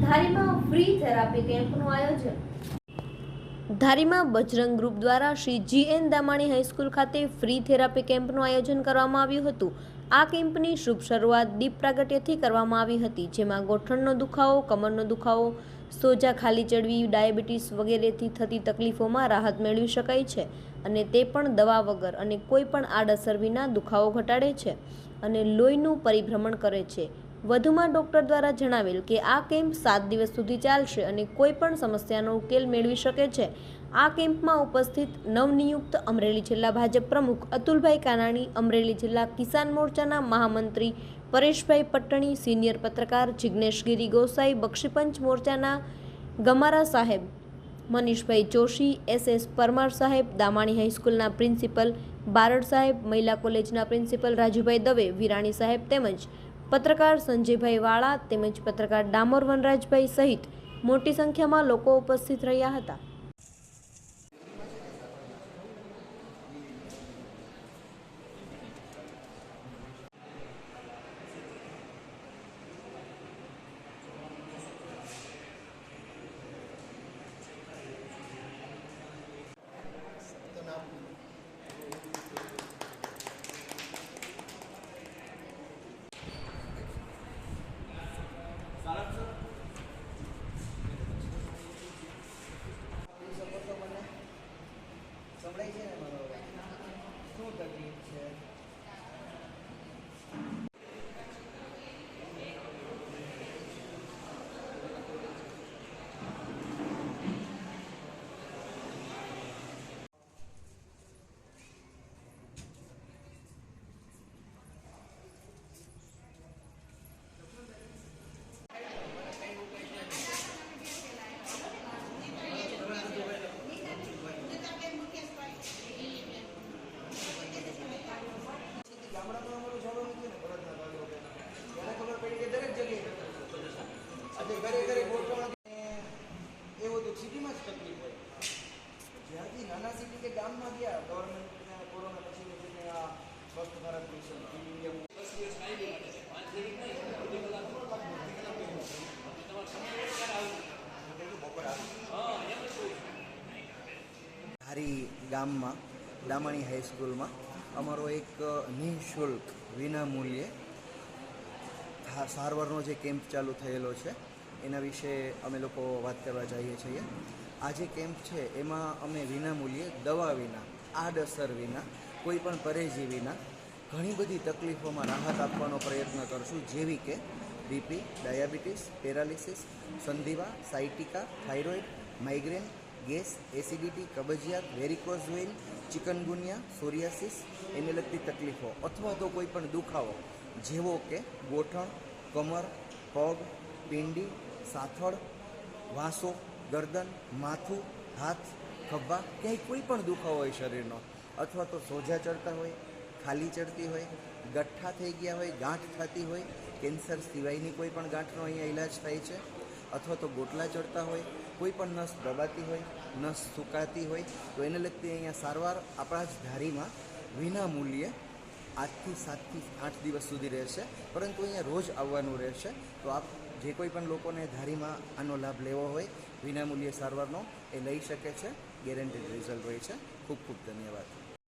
ધારીમાં free therapy કેમ્પનું આયોજન. ધારીમાં Bajrang group દ્વારા Shri G N Damani high school ખાતે ફ્રી થેરાપી કેમ્પનું આયોજન કરવામાં આવ્યું હતું. આ કેમ્પની શુભ શરૂઆત દીપ પ્રાગટ્યથી કરવામાં આવી હતી, જેમાં ગોઠણનો દુખાવો, કમરનો દુખાવો, સોજા ખાલી ચડવી, ડાયાબિટીસ વગેરેથી થતી તકલીફોમાં રાહત મેળવી શકાય છે અને તે પણ દવા વગર અને કોઈ પણ આડઅસર વિના દુખાવો ઘટાડે છે અને લોહીનું પરિભ્રમણ કરે છે. વધુમાં ડૉક્ટર દ્વારા જણાવેલ કે આ કેમ્પ સાત દિવસ સુધી ચાલશે અને કોઈ પણ સમસ્યાનો ઉકેલ મેળવી શકે છે. આ કેમ્પમાં ઉપસ્થિત નવનિયુક્ત અમરેલી જિલ્લા ભાજપ પ્રમુખ અતુલભાઈ કાનાણી, અમરેલી જિલ્લા કિસાન મોરચાના મહામંત્રી પરેશભાઈ પટ્ટણી સિનિયર પત્રકાર જિજ્ઞેશગીરી ગોસાઈ, બક્ષીપંચ મોરચાના ગમારા સાહેબ, મનીષભાઈ જોશી, એસ એસ પરમાર સાહેબ, દામાણી હાઈસ્કૂલના પ્રિન્સિપલ, બારડ સાહેબ, મહિલા કોલેજના પ્રિન્સિપલ રાજુભાઈ દવે, વિરાણી સાહેબ તેમજ પત્રકાર સંજયભાઈ વાળા તેમજ પત્રકાર ડામોર વનરાજભાઈ સહિત મોટી સંખ્યામાં લોકો ઉપસ્થિત રહ્યા હતા. નાના સિટી કે ગામમાં ગયા ગવર્મેન્ટ કોરોના પછી આ સ્વસ્થ ભારત મિશન ધારી ગામમાં, દામાણી હાઈસ્કૂલમાં અમારો એક નિઃશુલ્ક વિનામૂલ્યે સારવારનો જે કેમ્પ ચાલુ થયેલો છે, એના વિશે અમે લોકો વાત કરવા જઈએ છીએ. આ જે કેમ્પ છે, એમાં અમે વિનામૂલ્યે દવા વિના, આડઅસર વિના, કોઈ પણ પરેજી વિના, ઘણી બધી તકલીફોમાં રાહત આપવાનો પ્રયત્ન કરશું, જેવી કે BP diabetes, paralysis, સંધિવા sciatica thyroid, migraine, gas, acidity, કબજિયાત, વેરિકોઝ વેઇન ચિકનગુનિયા, સોરિયાસિસ, એને લગતી તકલીફો, અથવા તો કોઈ પણ દુખાવો, જેવો કે ગોઠણ, કમર, પગ, પિંડી, સાથળ, વાસો ગરદન, માથું, હાથ, ખભા, ક્યાંય કોઈ પણ દુખાવો હોય શરીરનો. અથવા તો સોજા ચડતા હોય, ખાલી ચડતી હોય, ગઠ્ઠા થઈ ગયા હોય, ગાંઠ થતી હોય, કેન્સર સિવાયની કોઈ પણ ગાંઠનો અહીંયા ઈલાજ થાય છે? અથવા તો ગોટલા ચડતા હોય, કોઈ પણ નસ દબાતી હોય, નસ સુકાતી હોય, તો એને લગતી અહીંયા સારવાર આપણા જ ધારીમાં વિના મૂલ્યે આજથી સાતથી આઠ દિવસ સુધી રહેશે. પરંતુ અહીંયા રોજ આવવાનું રહેશે. તો આપ જે કોઈ પણ લોકોને ધારીમાં આનો લાભ લેવો હોય, વિનામૂલ્યે સારવારનો એ લઈ શકે છે. ગેરંટેડ રિઝલ્ટ હોય છે. ખૂબ ખૂબ ધન્યવાદ.